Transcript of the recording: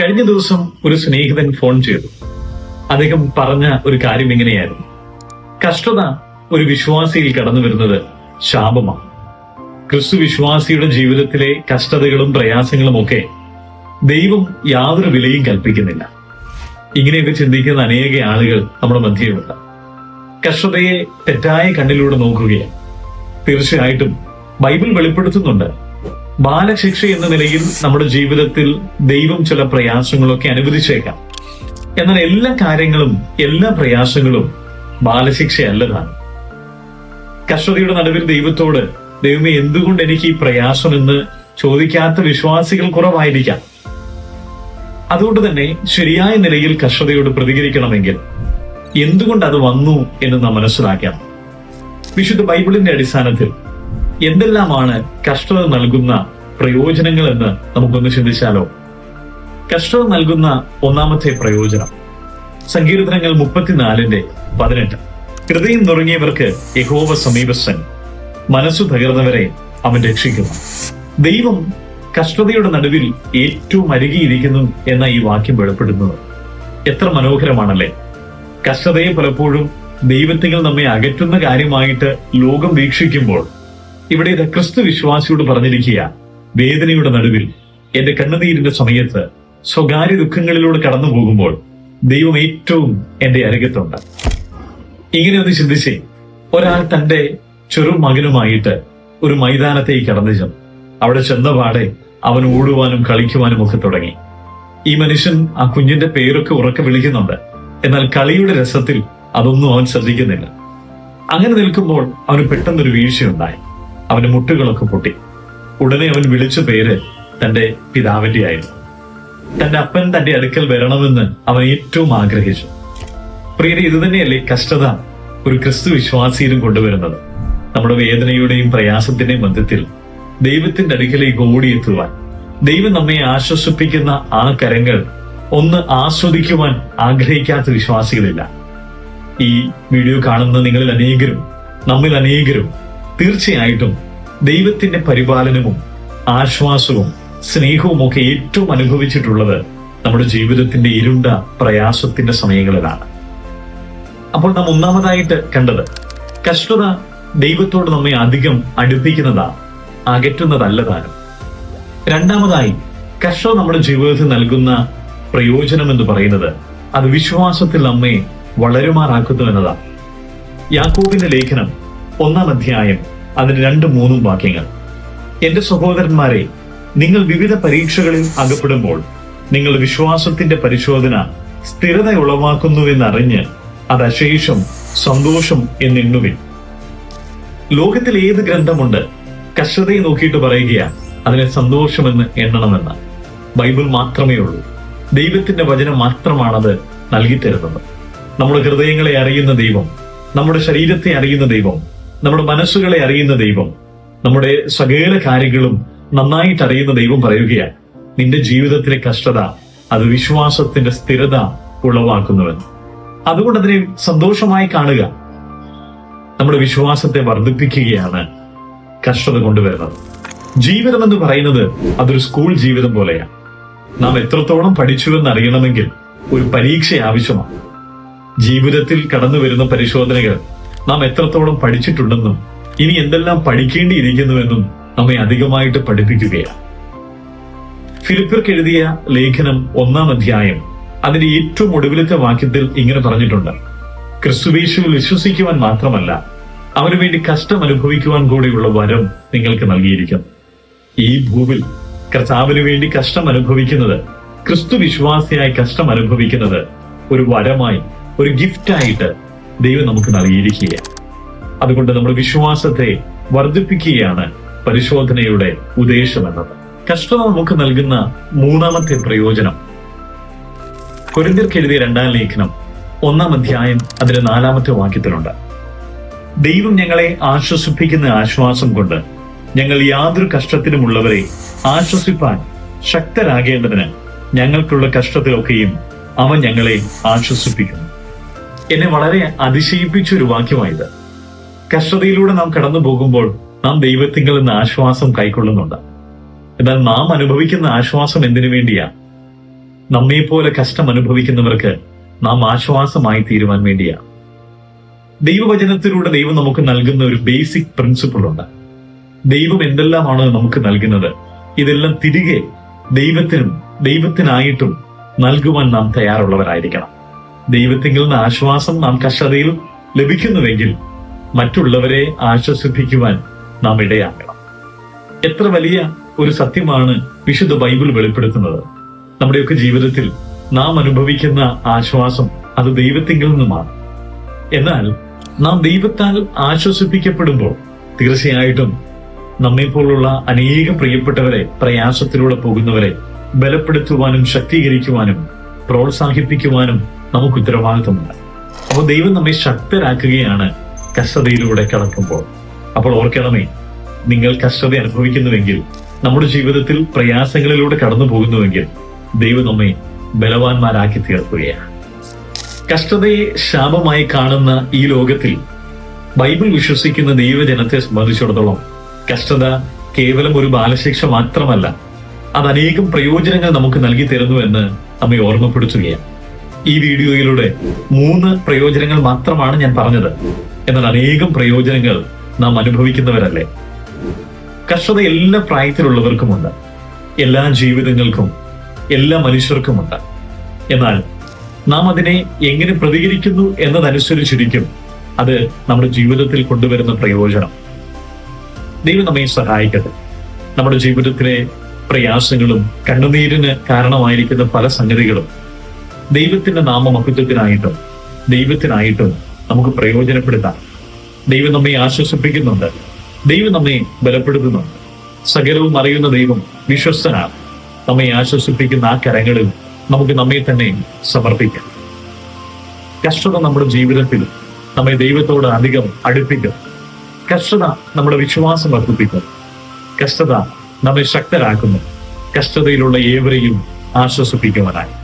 കഴിഞ്ഞ ദിവസം ഒരു സ്നേഹിതൻ ഫോൺ ചെയ്തു. അദ്ദേഹം പറഞ്ഞ ഒരു കാര്യം ഇങ്ങനെയായിരുന്നു. കഷ്ടത ഒരു വിശ്വാസിയിൽ കടന്നു വരുന്നത് ശാപമാണ്. ക്രിസ്തു വിശ്വാസിയുടെ ജീവിതത്തിലെ കഷ്ടതകളും പ്രയാസങ്ങളും ഒക്കെ ദൈവം യാതൊരു വിലയും കൽപ്പിക്കുന്നില്ല. ഇങ്ങനെയൊക്കെ ചിന്തിക്കുന്ന അനേക ആളുകൾ നമ്മുടെ മധ്യയുണ്ട്. കഷ്ടതയെ തെറ്റായ കണ്ണിലൂടെ നോക്കുകയാണ്. തീർച്ചയായിട്ടും ബൈബിൾ വെളിപ്പെടുത്തുന്നുണ്ട്. ബാലശിക്ഷ എന്ന നിലയിൽ നമ്മുടെ ജീവിതത്തിൽ ദൈവം ചില പ്രയാസങ്ങളൊക്കെ അനുവദിച്ചേക്കാം. എന്നാൽ എല്ലാ കാര്യങ്ങളും എല്ലാ പ്രയാസങ്ങളും ബാലശിക്ഷയല്ലതാണ്. കഷ്ടതയുടെ നടുവിൽ ദൈവത്തോട് ദൈവമേ എന്തുകൊണ്ട് എനിക്ക് ഈ പ്രയാസം എന്ന് ചോദിക്കാത്ത വിശ്വാസികൾ കുറവായിരിക്കാം. അതുകൊണ്ട് തന്നെ ശരിയായ നിലയിൽ കഷ്ടതയോട് പ്രതികരിക്കണമെങ്കിൽ എന്തുകൊണ്ട് അത് വന്നു എന്ന് നാം മനസ്സിലാക്കാം. വിശുദ്ധ ബൈബിളിന്റെ അടിസ്ഥാനത്തിൽ എന്തെല്ലാമാണ് കഷ്ടത നൽകുന്ന പ്രയോജനങ്ങൾ എന്ന് നമുക്കൊന്ന് ചിന്തിച്ചാലോ? കഷ്ടത നൽകുന്ന ഒന്നാമത്തെ പ്രയോജനം സങ്കീർത്തനങ്ങൾ മുപ്പത്തിനാലിന്റെ പതിനെട്ട്. ഹൃദയം നുറങ്ങിയവർക്ക് യഹോവ സമീപസ്ഥൻ മനസ്സു തകർന്നവരെ അവൻ രക്ഷിക്കുന്നു. ദൈവം കഷ്ടതയുടെ നടുവിൽ ഏറ്റവും അരുകിയിരിക്കുന്നു എന്ന ഈ വാക്യം വെളിപ്പെടുന്നത്. എത്ര മനോഹരമാണല്ലേ? കഷ്ടതയെ പലപ്പോഴും ദൈവത്തിൽ നമ്മെ അകറ്റുന്ന കാര്യമായിട്ട് ലോകം വീക്ഷിക്കുമ്പോൾ ഇവിടെ ഇത് ക്രിസ്തു വിശ്വാസിയോട് പറഞ്ഞിരിക്കുക വേദനയുടെ നടുവിൽ എന്റെ കണ്ണുനീരിന്റെ സമയത്ത് സ്വകാര്യ ദുഃഖങ്ങളിലൂടെ കടന്നു പോകുമ്പോൾ ദൈവം ഏറ്റവും എന്റെ അരകത്തുണ്ട്. ഇങ്ങനെ ഒന്ന് ചിന്തിച്ചേ ഒരാൾ തന്റെ ചെറു മകനുമായിട്ട് ഒരു മൈതാനത്തേക്ക് കടന്നു ചെന്നു. അവിടെ ചെന്ന പാടെ അവൻ ഓടുവാനും കളിക്കുവാനും ഒക്കെ തുടങ്ങി. ഈ മനുഷ്യൻ ആ കുഞ്ഞിന്റെ പേരൊക്കെ ഉറക്കെ വിളിക്കുന്നുണ്ട്. എന്നാൽ കളിയുടെ രസത്തിൽ അതൊന്നും അവൻ ശ്രദ്ധിക്കുന്നില്ല. അങ്ങനെ നിൽക്കുമ്പോൾ അവന് പെട്ടെന്നൊരു വീഴ്ചയുണ്ടായി. അവന്റെ മുട്ടുകളൊക്കെ പൊട്ടി. ഉടനെ അവൻ വിളിച്ച പേര് തന്റെ പിതാവിന്റെ ആയിരുന്നു. തന്റെ അപ്പൻ തന്റെ അടുക്കൽ വരണമെന്ന് അവൻ ഏറ്റവും ആഗ്രഹിച്ചു. പ്രിയരെ ഇത് തന്നെയല്ലേ കഷ്ടത ഒരു ക്രിസ്തു വിശ്വാസിയിലും കൊണ്ടുവരുന്നത്. നമ്മുടെ വേദനയുടെയും പ്രയാസത്തിന്റെയും മധ്യത്തിൽ ദൈവത്തിന്റെ അടുക്കലേക്ക് ഓടിയെത്തുവാൻ ദൈവം നമ്മെ ആശ്വസിപ്പിക്കുന്ന ആ കരങ്ങൾ ഒന്ന് ആസ്വദിക്കുവാൻ ആഗ്രഹിക്കാത്ത വിശ്വാസികളില്ല. ഈ വീഡിയോ കാണുന്ന നിങ്ങളിൽ അനേകരും നമ്മിൽ അനേകരും തീർച്ചയായിട്ടും ദൈവത്തിന്റെ പരിപാലനവും ആശ്വാസവും സ്നേഹവും ഒക്കെ ഏറ്റവും അനുഭവിച്ചിട്ടുള്ളത് നമ്മുടെ ജീവിതത്തിന്റെ ഇരുണ്ട പ്രയാസത്തിന്റെ സമയങ്ങളിലാണ്. അപ്പോൾ നാം ഒന്നാമതായിട്ട് കണ്ടത് കഷ്ടത ദൈവത്തോട് നമ്മെ അധികം അടുപ്പിക്കുന്നതാ അകറ്റുന്നതല്ല താനും രണ്ടാമതായി കഷ്ടത നമ്മുടെ ജീവിതത്തിൽ നൽകുന്ന പ്രയോജനം എന്ന് പറയുന്നത് അത് വിശ്വാസത്തിൽ നമ്മെ വളരുമാറാക്കുന്നു എന്നതാണ്. യാക്കോബിന്റെ ലേഖനം ഒന്നാം അധ്യായം അതിന് രണ്ടും മൂന്നും വാക്യങ്ങൾ. എന്റെ സഹോദരന്മാരെ നിങ്ങൾ വിവിധ പരീക്ഷകളിൽ അകപ്പെടുമ്പോൾ നിങ്ങൾ വിശ്വാസത്തിന്റെ പരിശോധന സ്ഥിരത ഉളവാക്കുന്നുവെന്നറിഞ്ഞ് അത് അശേഷം സന്തോഷം എന്നെണ്ണുവിൻ. ലോകത്തിൽ ഏത് ഗ്രന്ഥമുണ്ട്? കഷ്ടതയെ നോക്കിയിട്ട് പറയുകയാ അതിനെ സന്തോഷമെന്ന് എണ്ണണമെന്ന്. ബൈബിൾ മാത്രമേ ഉള്ളൂ. ദൈവത്തിന്റെ വചനം മാത്രമാണത് നൽകി തരുന്നത് നമ്മുടെ ഹൃദയങ്ങളെ അറിയുന്ന ദൈവം നമ്മുടെ ശരീരത്തെ അറിയുന്ന ദൈവം നമ്മുടെ മനസ്സുകളെ അറിയുന്ന ദൈവം നമ്മുടെ സകല കാര്യങ്ങളും നന്നായിട്ട് അറിയുന്ന ദൈവം പറയുകയാണ് നിന്റെ ജീവിതത്തിലെ കഷ്ടത അത് വിശ്വാസത്തിന്റെ സ്ഥിരത ഉളവാക്കുന്നുവെന്ന് അതുകൊണ്ട് അതിനെ സന്തോഷമായി കാണുക നമ്മുടെ വിശ്വാസത്തെ വർദ്ധിപ്പിക്കുകയാണ് കഷ്ടത കൊണ്ടുവരുന്നത് ജീവിതം എന്ന് പറയുന്നത് അതൊരു സ്കൂൾ ജീവിതം പോലെയാണ്. നാം എത്രത്തോളം പഠിച്ചുവെന്ന് അറിയണമെങ്കിൽ ഒരു പരീക്ഷ ആവശ്യമാണ്. ജീവിതത്തിൽ കടന്നു വരുന്ന പരിശോധനകൾ നാം എത്രത്തോളം പഠിച്ചിട്ടുണ്ടെന്നും ഇനി എന്തെല്ലാം പഠിക്കേണ്ടിയിരിക്കുന്നുവെന്നും നമ്മെ അധികമായിട്ട് പഠിപ്പിക്കുകയാണ്. ഫിലിപ്പർക്ക് എഴുതിയ ലേഖനം ഒന്നാം അധ്യായം അതിന്റെ ഏറ്റവും ഒടുവിലത്തെ വാക്യത്തിൽ ഇങ്ങനെ പറഞ്ഞിട്ടുണ്ട്. ക്രിസ്തുവേശുവിൽ വിശ്വസിക്കുവാൻ മാത്രമല്ല അവന് വേണ്ടി കഷ്ടം അനുഭവിക്കുവാൻ കൂടെയുള്ള വരം നിങ്ങൾക്ക് നൽകിയിരിക്കുന്നു. ഈ ഭൂവിൽ കർത്താവിന് വേണ്ടി കഷ്ടം അനുഭവിക്കുന്നത് ക്രിസ്തു വിശ്വാസിയായി കഷ്ടം അനുഭവിക്കുന്നത് ഒരു വരമായി ഒരു ഗിഫ്റ്റായിട്ട് ദൈവം നമുക്ക് നൽകിയിരിക്കുകയാണ് അതുകൊണ്ട് നമ്മുടെ വിശ്വാസത്തെ വർദ്ധിപ്പിക്കുകയാണ് പരിശോധനയുടെ ഉദ്ദേശം എന്നത് കഷ്ടത നമുക്ക് നൽകുന്ന മൂന്നാമത്തെ പ്രയോജനം. കൊരിന്തിർക്കെഴുതിയ രണ്ടാം ലേഖനം ഒന്നാം അധ്യായം അതിന്റെ നാലാമത്തെ വാക്യത്തിലുണ്ട്. ദൈവം ഞങ്ങളെ ആശ്വസിപ്പിക്കുന്ന ആശ്വാസം കൊണ്ട് ഞങ്ങൾ യാതൊരു കഷ്ടത്തിനുമുള്ളവരെ ആശ്വസിപ്പാൻ ശക്തരാകേണ്ടതിന് ഞങ്ങൾക്കുള്ള കഷ്ടത്തിലൊക്കെയും അവൻ ഞങ്ങളെ ആശ്വസിപ്പിക്കുന്നു. എന്നെ വളരെ അതിശയിപ്പിച്ച ഒരു വാക്യമായത് കഷ്ടതയിലൂടെ നാം കടന്നു പോകുമ്പോൾ നാം ദൈവത്തിങ്കിൽ നിന്ന് ആശ്വാസം കൈക്കൊള്ളുന്നുണ്ട്. എന്നാൽ നാം അനുഭവിക്കുന്ന ആശ്വാസം എന്തിനു വേണ്ടിയാ? നമ്മെ പോലെ കഷ്ടം അനുഭവിക്കുന്നവർക്ക് നാം ആശ്വാസമായി തീരുവാൻ വേണ്ടിയാ. ദൈവവചനത്തിലൂടെ ദൈവം നമുക്ക് നൽകുന്ന ഒരു ബേസിക് പ്രിൻസിപ്പിൾ ഉണ്ട് ദൈവം എന്തെല്ലാമാണ് നമുക്ക് നൽകുന്നത് ഇതെല്ലാം തിരികെ ദൈവത്തിനും ദൈവത്തിനായിട്ടും നൽകുവാൻ നാം തയ്യാറുള്ളവരായിരിക്കണം. ദൈവത്തിൽ നിന്ന് ആശ്വാസം നാം കഷ്ടതയിൽ ലഭിക്കുന്നുവെങ്കിൽ മറ്റുള്ളവരെ ആശ്വസിപ്പിക്കുവാൻ നാം ഇടയാക്കണം. എത്ര വലിയ ഒരു സത്യമാണ് വിശുദ്ധ ബൈബിൾ വെളിപ്പെടുത്തുന്നത്. നമ്മുടെയൊക്കെ ജീവിതത്തിൽ നാം അനുഭവിക്കുന്ന ആശ്വാസം അത് ദൈവത്തിങ്കിൽ നിന്നുമാണ്. എന്നാൽ നാം ദൈവത്താൽ ആശ്വസിപ്പിക്കപ്പെടുമ്പോൾ തീർച്ചയായിട്ടും നമ്മെപ്പോലുള്ള അനേകം പ്രിയപ്പെട്ടവരെ പ്രയാസത്തിലൂടെ പോകുന്നവരെ ബലപ്പെടുത്തുവാനും ശക്തീകരിക്കുവാനും പ്രോത്സാഹിപ്പിക്കുവാനും നമുക്ക് ഉത്തരവാദിത്വമുണ്ട് അപ്പോൾ ദൈവം നമ്മെ ശക്തരാക്കുകയാണ് കഷ്ടതയിലൂടെ കടക്കുമ്പോൾ. അപ്പോൾ ഓർക്കണമേ നിങ്ങൾ കഷ്ടത അനുഭവിക്കുന്നുവെങ്കിൽ നമ്മുടെ ജീവിതത്തിൽ പ്രയാസങ്ങളിലൂടെ കടന്നു പോകുന്നുവെങ്കിൽ ദൈവം നമ്മെ ബലവാന്മാരാക്കി തീർക്കുകയാണ്. കഷ്ടതയെ ശാപമായി കാണുന്ന ഈ ലോകത്തിൽ ബൈബിൾ വിശ്വസിക്കുന്ന ദൈവജനത്തെ സംബന്ധിച്ചിടത്തോളം കഷ്ടത കേവലം ഒരു ബാലശിക്ഷ മാത്രമല്ല അത് അനേകം പ്രയോജനങ്ങൾ നമുക്ക് നൽകി തരുന്നു എന്ന് നമ്മെ ഓർമ്മപ്പെടുത്തുകയാണ്. ഈ വീഡിയോയിലൂടെ മൂന്ന് പ്രയോജനങ്ങൾ മാത്രമാണ് ഞാൻ പറഞ്ഞത്. എന്നാൽ അനേകം പ്രയോജനങ്ങൾ നാം അനുഭവിക്കുന്നവരല്ലേ? കർഷത എല്ലാ പ്രായത്തിലുള്ളവർക്കുമുണ്ട്. എല്ലാ ജീവിതങ്ങൾക്കും എല്ലാ മനുഷ്യർക്കുമുണ്ട്. എന്നാൽ നാം അതിനെ എങ്ങനെ പ്രതികരിക്കുന്നു എന്നതനുസരിച്ചിരിക്കും അത് നമ്മുടെ ജീവിതത്തിൽ കൊണ്ടുവരുന്ന പ്രയോജനം. ദൈവം നമ്മെ സഹായിക്കട്ടെ. നമ്മുടെ ജീവിതത്തിലെ പ്രയാസങ്ങളും കണ്ണുനീരിന് കാരണമായിരിക്കുന്ന പല സംഗതികളും ദൈവത്തിന്റെ നാമമഹത്വത്തിനായിട്ടും ദൈവത്തിനായിട്ടും നമുക്ക് പ്രയോജനപ്പെടുത്താം. ദൈവം നമ്മെ ആശ്വസിപ്പിക്കുന്നുണ്ട്. ദൈവം നമ്മെ ബലപ്പെടുത്തുന്നുണ്ട്. സകലവും അറിയുന്ന ദൈവം വിശ്വസ്തനാണ്. നമ്മെ ആശ്വസിപ്പിക്കുന്ന ആ കരങ്ങളിൽ നമുക്ക് നമ്മെ തന്നെ സമർപ്പിക്കാം. കഷ്ടത നമ്മുടെ ജീവിതത്തിൽ നമ്മെ ദൈവത്തോട് അധികം അടുപ്പിക്കും. കഷ്ടത നമ്മുടെ വിശ്വാസം വർദ്ധിപ്പിക്കും കഷ്ടത നമ്മെ ശക്തരാക്കുന്നു. കഷ്ടതയിലുള്ള ഏവരെയും ആശ്വസിപ്പിക്കുവാനായി.